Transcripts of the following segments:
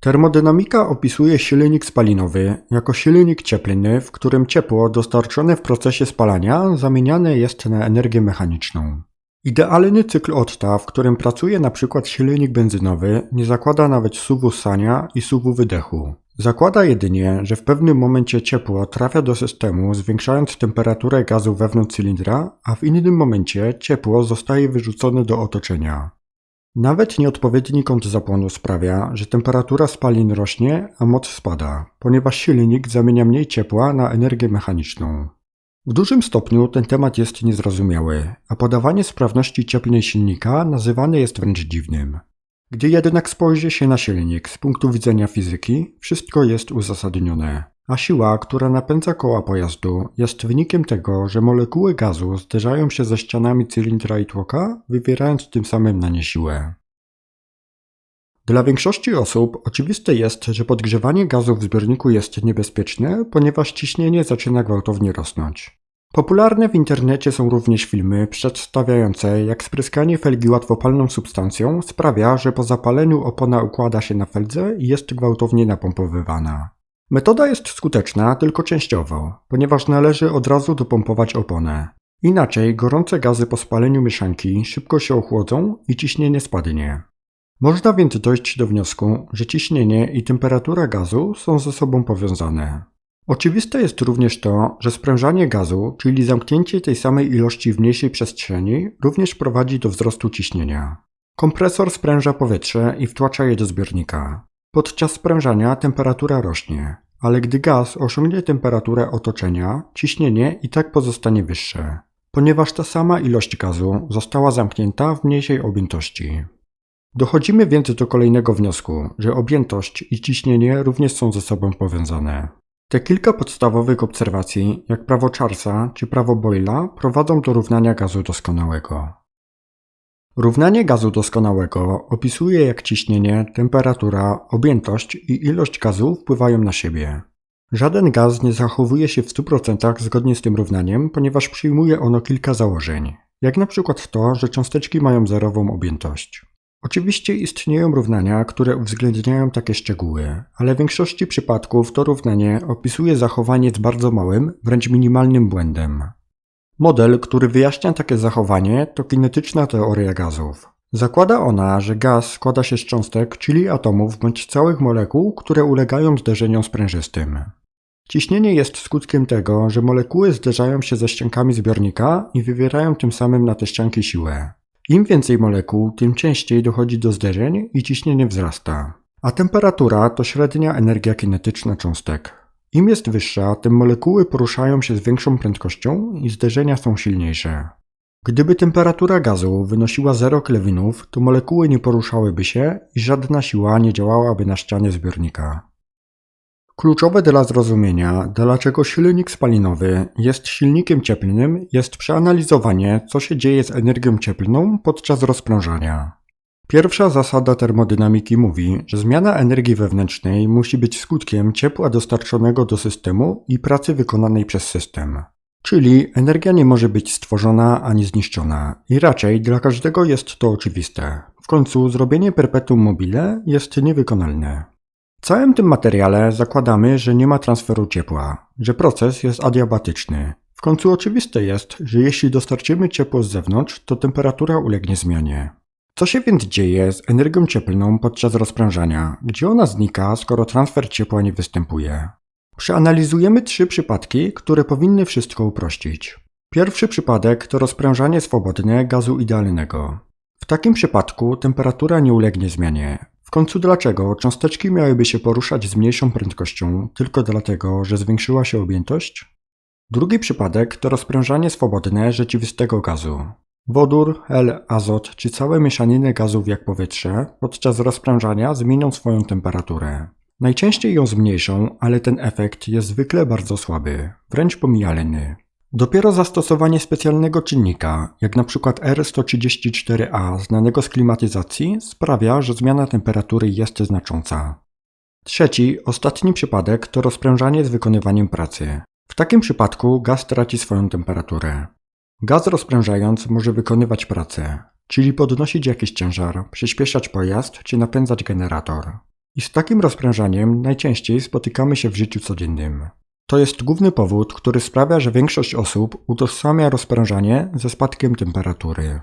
Termodynamika opisuje silnik spalinowy jako silnik cieplny, w którym ciepło dostarczone w procesie spalania zamieniane jest na energię mechaniczną. Idealny cykl Otta, w którym pracuje np. silnik benzynowy, nie zakłada nawet suwu ssania i suwu wydechu. Zakłada jedynie, że w pewnym momencie ciepło trafia do systemu, zwiększając temperaturę gazu wewnątrz cylindra, a w innym momencie ciepło zostaje wyrzucone do otoczenia. Nawet nieodpowiedni kąt zapłonu sprawia, że temperatura spalin rośnie, a moc spada, ponieważ silnik zamienia mniej ciepła na energię mechaniczną. W dużym stopniu ten temat jest niezrozumiały, a podawanie sprawności cieplnej silnika nazywane jest wręcz dziwnym. Gdy jednak spojrzy się na silnik z punktu widzenia fizyki, wszystko jest uzasadnione, a siła, która napędza koła pojazdu, jest wynikiem tego, że molekuły gazu zderzają się ze ścianami cylindra i tłoka, wywierając tym samym na nie siłę. Dla większości osób oczywiste jest, że podgrzewanie gazu w zbiorniku jest niebezpieczne, ponieważ ciśnienie zaczyna gwałtownie rosnąć. Popularne w internecie są również filmy przedstawiające, jak spryskanie felgi łatwopalną substancją sprawia, że po zapaleniu opona układa się na feldze i jest gwałtownie napompowywana. Metoda jest skuteczna tylko częściowo, ponieważ należy od razu dopompować oponę. Inaczej gorące gazy po spaleniu mieszanki szybko się ochłodzą i ciśnienie spadnie. Można więc dojść do wniosku, że ciśnienie i temperatura gazu są ze sobą powiązane. Oczywiste jest również to, że sprężanie gazu, czyli zamknięcie tej samej ilości w mniejszej przestrzeni, również prowadzi do wzrostu ciśnienia. Kompresor spręża powietrze i wtłacza je do zbiornika. Podczas sprężania temperatura rośnie, ale gdy gaz osiągnie temperaturę otoczenia, ciśnienie i tak pozostanie wyższe, ponieważ ta sama ilość gazu została zamknięta w mniejszej objętości. Dochodzimy więc do kolejnego wniosku, że objętość i ciśnienie również są ze sobą powiązane. Te kilka podstawowych obserwacji, jak prawo Charlesa czy prawo Boyla, prowadzą do równania gazu doskonałego. Równanie gazu doskonałego opisuje jak ciśnienie, temperatura, objętość i ilość gazu wpływają na siebie. Żaden gaz nie zachowuje się w 100% zgodnie z tym równaniem, ponieważ przyjmuje ono kilka założeń, jak na przykład to, że cząsteczki mają zerową objętość. Oczywiście istnieją równania, które uwzględniają takie szczegóły, ale w większości przypadków to równanie opisuje zachowanie z bardzo małym, wręcz minimalnym błędem. Model, który wyjaśnia takie zachowanie, to kinetyczna teoria gazów. Zakłada ona, że gaz składa się z cząstek, czyli atomów bądź całych molekuł, które ulegają zderzeniom sprężystym. Ciśnienie jest skutkiem tego, że molekuły zderzają się ze ściankami zbiornika i wywierają tym samym na te ścianki siłę. Im więcej molekuł, tym częściej dochodzi do zderzeń i ciśnienie wzrasta. A temperatura to średnia energia kinetyczna cząstek. Im jest wyższa, tym molekuły poruszają się z większą prędkością i zderzenia są silniejsze. Gdyby temperatura gazu wynosiła 0 kelwinów, to molekuły nie poruszałyby się i żadna siła nie działałaby na ścianie zbiornika. Kluczowe dla zrozumienia, dlaczego silnik spalinowy jest silnikiem cieplnym, jest przeanalizowanie, co się dzieje z energią cieplną podczas rozprężania. Pierwsza zasada termodynamiki mówi, że zmiana energii wewnętrznej musi być skutkiem ciepła dostarczonego do systemu i pracy wykonanej przez system. Czyli energia nie może być stworzona ani zniszczona i raczej dla każdego jest to oczywiste. W końcu zrobienie perpetuum mobile jest niewykonalne. W całym tym materiale zakładamy, że nie ma transferu ciepła, że proces jest adiabatyczny. W końcu oczywiste jest, że jeśli dostarczymy ciepło z zewnątrz, to temperatura ulegnie zmianie. Co się więc dzieje z energią cieplną podczas rozprężania? Gdzie ona znika, skoro transfer ciepła nie występuje? Przeanalizujemy trzy przypadki, które powinny wszystko uprościć. Pierwszy przypadek to rozprężanie swobodne gazu idealnego. W takim przypadku temperatura nie ulegnie zmianie. W końcu dlaczego cząsteczki miałyby się poruszać z mniejszą prędkością tylko dlatego, że zwiększyła się objętość? Drugi przypadek to rozprężanie swobodne rzeczywistego gazu. Wodór, hel, azot czy całe mieszaniny gazów jak powietrze podczas rozprężania zmienią swoją temperaturę. Najczęściej ją zmniejszą, ale ten efekt jest zwykle bardzo słaby, wręcz pomijalny. Dopiero zastosowanie specjalnego czynnika, jak np. R134a znanego z klimatyzacji, sprawia, że zmiana temperatury jest znacząca. Trzeci, ostatni przypadek to rozprężanie z wykonywaniem pracy. W takim przypadku gaz traci swoją temperaturę. Gaz rozprężając może wykonywać pracę, czyli podnosić jakiś ciężar, przyspieszać pojazd czy napędzać generator. I z takim rozprężaniem najczęściej spotykamy się w życiu codziennym. To jest główny powód, który sprawia, że większość osób utożsamia rozprężanie ze spadkiem temperatury.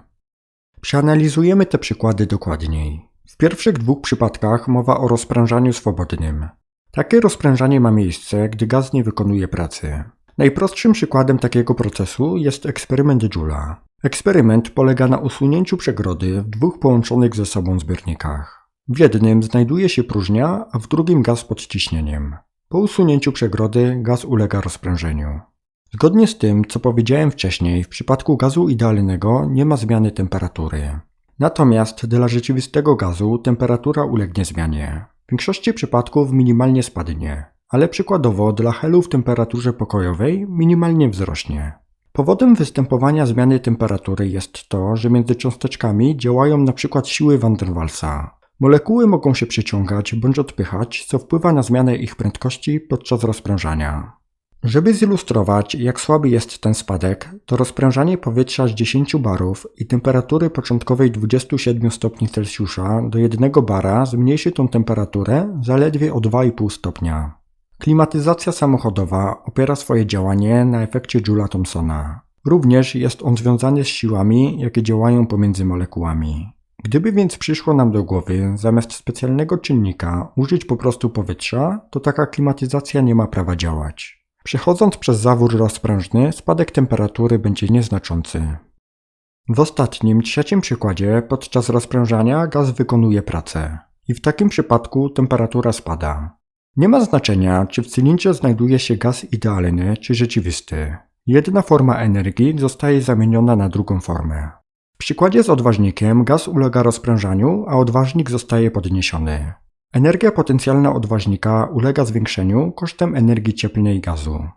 Przeanalizujemy te przykłady dokładniej. W pierwszych dwóch przypadkach mowa o rozprężaniu swobodnym. Takie rozprężanie ma miejsce, gdy gaz nie wykonuje pracy. Najprostszym przykładem takiego procesu jest eksperyment Joula. Eksperyment polega na usunięciu przegrody w dwóch połączonych ze sobą zbiornikach. W jednym znajduje się próżnia, a w drugim gaz pod ciśnieniem. Po usunięciu przegrody gaz ulega rozprężeniu. Zgodnie z tym, co powiedziałem wcześniej, w przypadku gazu idealnego nie ma zmiany temperatury. Natomiast dla rzeczywistego gazu temperatura ulegnie zmianie. W większości przypadków minimalnie spadnie, ale przykładowo dla helu w temperaturze pokojowej minimalnie wzrośnie. Powodem występowania zmiany temperatury jest to, że między cząsteczkami działają np. siły van der Waalsa. Molekuły mogą się przyciągać bądź odpychać, co wpływa na zmianę ich prędkości podczas rozprężania. Żeby zilustrować, jak słaby jest ten spadek, to rozprężanie powietrza z 10 barów i temperatury początkowej 27 stopni Celsjusza do 1 bara zmniejszy tą temperaturę zaledwie o 2,5 stopnia. Klimatyzacja samochodowa opiera swoje działanie na efekcie Joula Thomsona. Również jest on związany z siłami, jakie działają pomiędzy molekułami. Gdyby więc przyszło nam do głowy, zamiast specjalnego czynnika użyć po prostu powietrza, to taka klimatyzacja nie ma prawa działać. Przechodząc przez zawór rozprężny, spadek temperatury będzie nieznaczący. W ostatnim, trzecim przykładzie, podczas rozprężania gaz wykonuje pracę i w takim przypadku temperatura spada. Nie ma znaczenia, czy w cylindrze znajduje się gaz idealny czy rzeczywisty. Jedna forma energii zostaje zamieniona na drugą formę. W przykładzie z odważnikiem gaz ulega rozprężaniu, a odważnik zostaje podniesiony. Energia potencjalna odważnika ulega zwiększeniu kosztem energii cieplnej gazu.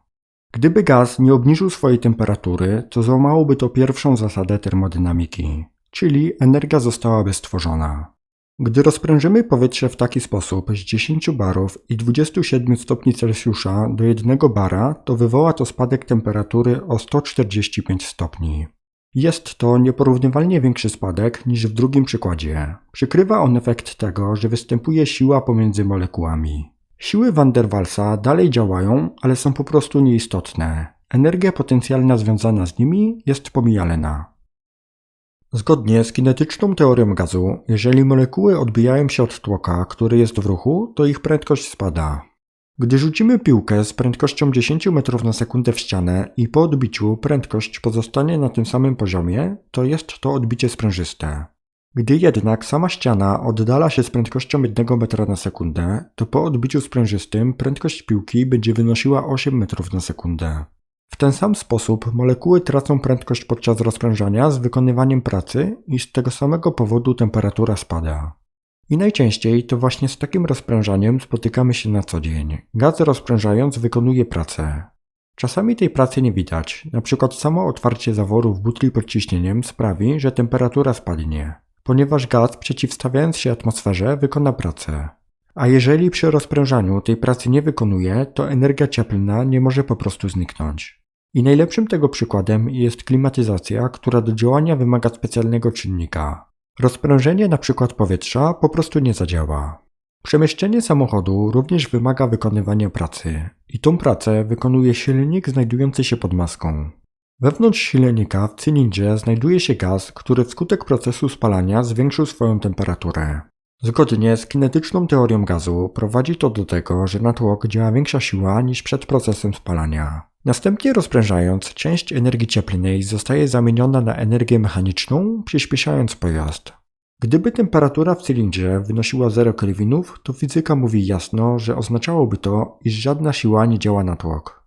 Gdyby gaz nie obniżył swojej temperatury, to złamałoby to pierwszą zasadę termodynamiki, czyli energia zostałaby stworzona. Gdy rozprężymy powietrze w taki sposób z 10 barów i 27 stopni Celsjusza do 1 bara, to wywoła to spadek temperatury o 145 stopni. Jest to nieporównywalnie większy spadek niż w drugim przykładzie. Przykrywa on efekt tego, że występuje siła pomiędzy molekułami. Siły van der Waalsa dalej działają, ale są po prostu nieistotne. Energia potencjalna związana z nimi jest pomijalna. Zgodnie z kinetyczną teorią gazu, jeżeli molekuły odbijają się od tłoka, który jest w ruchu, to ich prędkość spada. Gdy rzucimy piłkę z prędkością 10 metrów na sekundę w ścianę i po odbiciu prędkość pozostanie na tym samym poziomie, to jest to odbicie sprężyste. Gdy jednak sama ściana oddala się z prędkością 1 metra na sekundę, to po odbiciu sprężystym prędkość piłki będzie wynosiła 8 metrów na sekundę. W ten sam sposób molekuły tracą prędkość podczas rozprężania z wykonywaniem pracy i z tego samego powodu temperatura spada. I najczęściej to właśnie z takim rozprężaniem spotykamy się na co dzień. Gaz rozprężając wykonuje pracę. Czasami tej pracy nie widać, na przykład samo otwarcie zaworu w butli pod ciśnieniem sprawi, że temperatura spadnie, ponieważ gaz przeciwstawiając się atmosferze wykona pracę. A jeżeli przy rozprężaniu tej pracy nie wykonuje, to energia cieplna nie może po prostu zniknąć. I najlepszym tego przykładem jest klimatyzacja, która do działania wymaga specjalnego czynnika. Rozprężenie np. powietrza po prostu nie zadziała. Przemieszczenie samochodu również wymaga wykonywania pracy i tą pracę wykonuje silnik znajdujący się pod maską. Wewnątrz silnika w cylindrze znajduje się gaz, który wskutek procesu spalania zwiększył swoją temperaturę. Zgodnie z kinetyczną teorią gazu prowadzi to do tego, że na tłok działa większa siła niż przed procesem spalania. Następnie rozprężając, część energii cieplnej zostaje zamieniona na energię mechaniczną, przyspieszając pojazd. Gdyby temperatura w cylindrze wynosiła 0 kelwinów, to fizyka mówi jasno, że oznaczałoby to, iż żadna siła nie działa na tłok.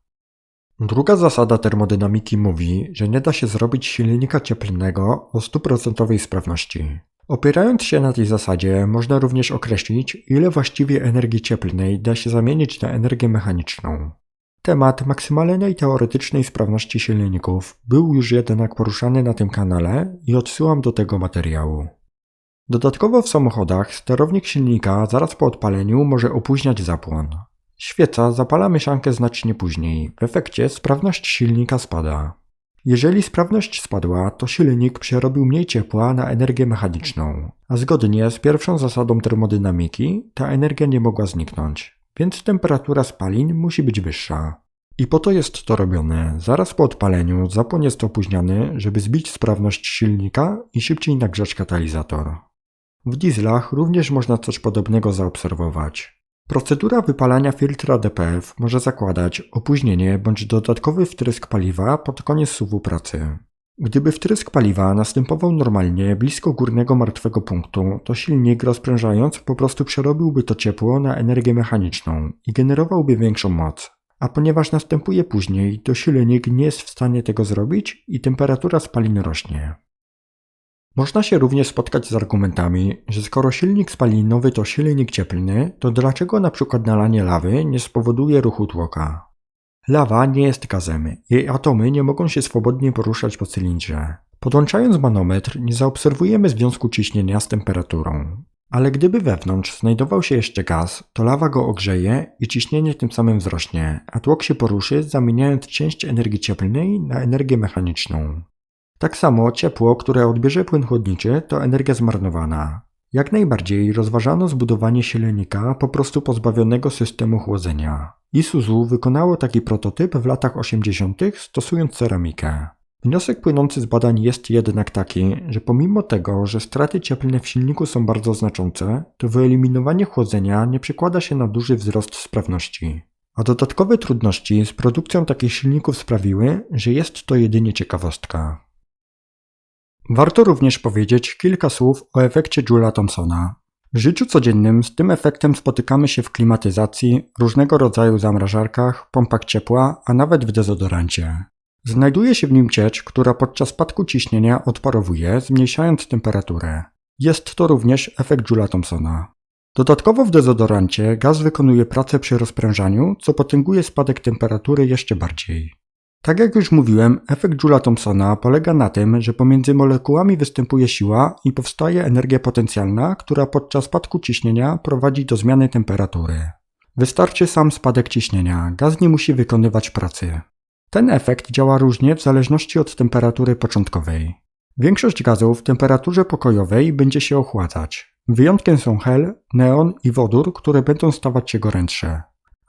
Druga zasada termodynamiki mówi, że nie da się zrobić silnika cieplnego o 100% sprawności. Opierając się na tej zasadzie, można również określić, ile właściwie energii cieplnej da się zamienić na energię mechaniczną. Temat maksymalnej teoretycznej sprawności silników był już jednak poruszany na tym kanale i odsyłam do tego materiału. Dodatkowo w samochodach sterownik silnika zaraz po odpaleniu może opóźniać zapłon. Świeca zapala mieszankę znacznie później, w efekcie sprawność silnika spada. Jeżeli sprawność spadła, to silnik przerobił mniej ciepła na energię mechaniczną, a zgodnie z pierwszą zasadą termodynamiki ta energia nie mogła zniknąć, więc temperatura spalin musi być wyższa. I po to jest to robione. Zaraz po odpaleniu zapłon jest opóźniony, żeby zbić sprawność silnika i szybciej nagrzać katalizator. W dieslach również można coś podobnego zaobserwować. Procedura wypalania filtra DPF może zakładać opóźnienie bądź dodatkowy wtrysk paliwa pod koniec suwu pracy. Gdyby wtrysk paliwa następował normalnie blisko górnego martwego punktu, to silnik rozprężając po prostu przerobiłby to ciepło na energię mechaniczną i generowałby większą moc. A ponieważ następuje później, to silnik nie jest w stanie tego zrobić i temperatura spalin rośnie. Można się również spotkać z argumentami, że skoro silnik spalinowy to silnik cieplny, to dlaczego na przykład nalanie lawy nie spowoduje ruchu tłoka? Lawa nie jest gazem, jej atomy nie mogą się swobodnie poruszać po cylindrze. Podłączając manometr nie zaobserwujemy związku ciśnienia z temperaturą. Ale gdyby wewnątrz znajdował się jeszcze gaz, to lawa go ogrzeje i ciśnienie tym samym wzrośnie, a tłok się poruszy, zamieniając część energii cieplnej na energię mechaniczną. Tak samo ciepło, które odbierze płyn chłodniczy, to energia zmarnowana. Jak najbardziej rozważano zbudowanie silnika po prostu pozbawionego systemu chłodzenia. Isuzu wykonało taki prototyp w latach 80. stosując ceramikę. Wniosek płynący z badań jest jednak taki, że pomimo tego, że straty cieplne w silniku są bardzo znaczące, to wyeliminowanie chłodzenia nie przekłada się na duży wzrost sprawności. A dodatkowe trudności z produkcją takich silników sprawiły, że jest to jedynie ciekawostka. Warto również powiedzieć kilka słów o efekcie Joula Thomsona. W życiu codziennym z tym efektem spotykamy się w klimatyzacji, różnego rodzaju zamrażarkach, pompach ciepła, a nawet w dezodorancie. Znajduje się w nim ciecz, która podczas spadku ciśnienia odparowuje, zmniejszając temperaturę. Jest to również efekt Joula Thomsona. Dodatkowo w dezodorancie gaz wykonuje pracę przy rozprężaniu, co potęguje spadek temperatury jeszcze bardziej. Tak jak już mówiłem, efekt Joula Thomsona polega na tym, że pomiędzy molekułami występuje siła i powstaje energia potencjalna, która podczas spadku ciśnienia prowadzi do zmiany temperatury. Wystarczy sam spadek ciśnienia, gaz nie musi wykonywać pracy. Ten efekt działa różnie w zależności od temperatury początkowej. Większość gazów w temperaturze pokojowej będzie się ochładzać. Wyjątkiem są hel, neon i wodór, które będą stawać się gorętsze.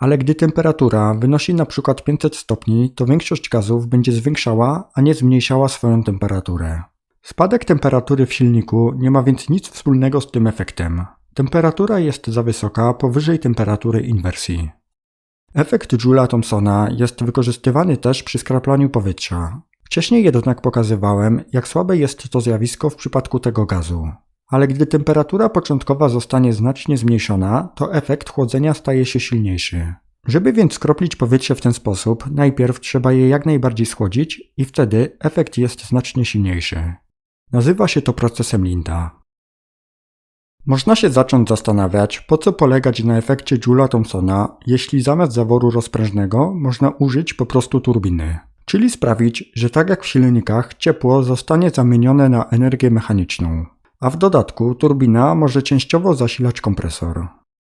Ale gdy temperatura wynosi przykład 500 stopni, to większość gazów będzie zwiększała, a nie zmniejszała swoją temperaturę. Spadek temperatury w silniku nie ma więc nic wspólnego z tym efektem. Temperatura jest za wysoka powyżej temperatury inwersji. Efekt Joula Thomsona jest wykorzystywany też przy skraplaniu powietrza. Wcześniej jednak pokazywałem, jak słabe jest to zjawisko w przypadku tego gazu. Ale gdy temperatura początkowa zostanie znacznie zmniejszona, to efekt chłodzenia staje się silniejszy. Żeby więc skroplić powietrze w ten sposób, najpierw trzeba je jak najbardziej schłodzić i wtedy efekt jest znacznie silniejszy. Nazywa się to procesem Linda. Można się zacząć zastanawiać, po co polegać na efekcie Joula Thomsona, jeśli zamiast zaworu rozprężnego można użyć po prostu turbiny. Czyli sprawić, że tak jak w silnikach, ciepło zostanie zamienione na energię mechaniczną. A w dodatku turbina może częściowo zasilać kompresor.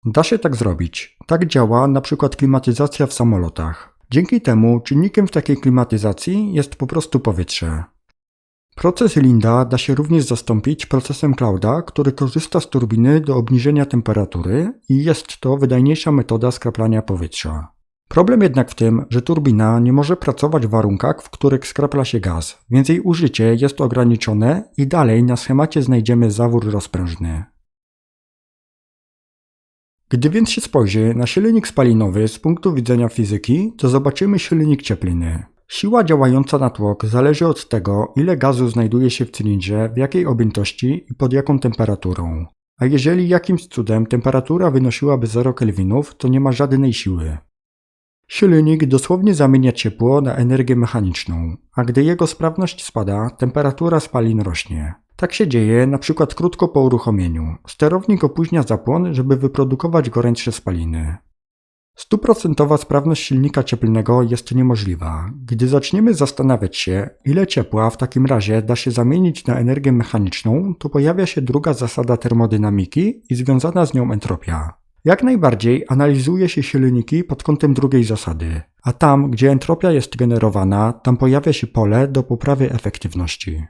Da się tak zrobić. Tak działa na przykład klimatyzacja w samolotach. Dzięki temu czynnikiem w takiej klimatyzacji jest po prostu powietrze. Proces Linda da się również zastąpić procesem Clouda, który korzysta z turbiny do obniżenia temperatury i jest to wydajniejsza metoda skraplania powietrza. Problem jednak w tym, że turbina nie może pracować w warunkach, w których skrapla się gaz, więc jej użycie jest ograniczone i dalej na schemacie znajdziemy zawór rozprężny. Gdy więc się spojrzy na silnik spalinowy z punktu widzenia fizyki, to zobaczymy silnik cieplny. Siła działająca na tłok zależy od tego, ile gazu znajduje się w cylindrze, w jakiej objętości i pod jaką temperaturą. A jeżeli jakimś cudem temperatura wynosiłaby 0 kelwinów, to nie ma żadnej siły. Silnik dosłownie zamienia ciepło na energię mechaniczną, a gdy jego sprawność spada, temperatura spalin rośnie. Tak się dzieje na przykład krótko po uruchomieniu. Sterownik opóźnia zapłon, żeby wyprodukować gorętsze spaliny. Stuprocentowa sprawność silnika cieplnego jest niemożliwa. Gdy zaczniemy zastanawiać się, ile ciepła w takim razie da się zamienić na energię mechaniczną, to pojawia się druga zasada termodynamiki i związana z nią entropia. Jak najbardziej analizuje się silniki pod kątem drugiej zasady, a tam, gdzie entropia jest generowana, tam pojawia się pole do poprawy efektywności.